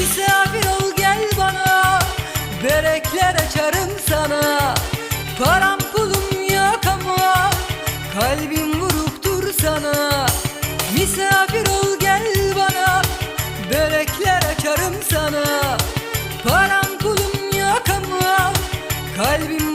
Misafir ol gel bana. Börekler açarım sana. Param pulum yok ama Kalbim vuruktur sana. Misafir ol gel bana. Börekler açarım sana. Param pulum yok ama Kalbim